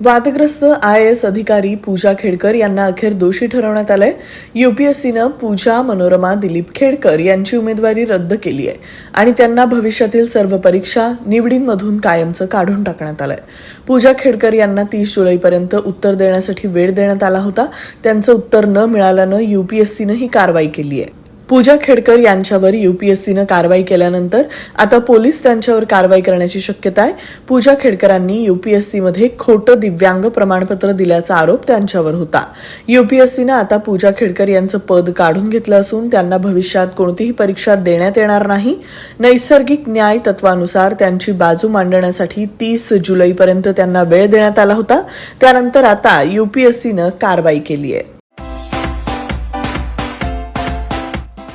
वादग्रस्त I S अधिकारी पूजा खेडकर यांना अखेर दोषी ठरवण्यात आलंय. युपीएससीनं पूजा मनोरमा दिलीप खेडकर यांची उमेदवारी रद्द केली आहे आणि त्यांना भविष्यातील सर्व परीक्षा निवडींमधून कायमचं काढून टाकण्यात आलंय. पूजा खेडकर यांना तीस जुलैपर्यंत उत्तर देण्यासाठी वेळ देण्यात आला होता. त्यांचं उत्तर न मिळाल्यानं युपीएससीनं ही कारवाई केली आहे. पूजा खेडकर यांच्यावर युपीएससीनं कारवाई केल्यानंतर आता पोलीस त्यांच्यावर कारवाई करण्याची शक्यता आहे. पूजा खेडकरांनी युपीएससीमध्ये खोटं दिव्यांग प्रमाणपत्र दिल्याचा आरोप त्यांच्यावर होता. युपीएससीनं आता पूजा खेडकर यांचं पद काढून घेतलं असून त्यांना भविष्यात कोणतीही परीक्षा देण्यात येणार नाही. नैसर्गिक न्याय तत्वानुसार त्यांची बाजू मांडण्यासाठी तीस जुलैपर्यंत त्यांना वेळ देण्यात आला होता. त्यानंतर आता युपीएससीनं कारवाई केली आहे.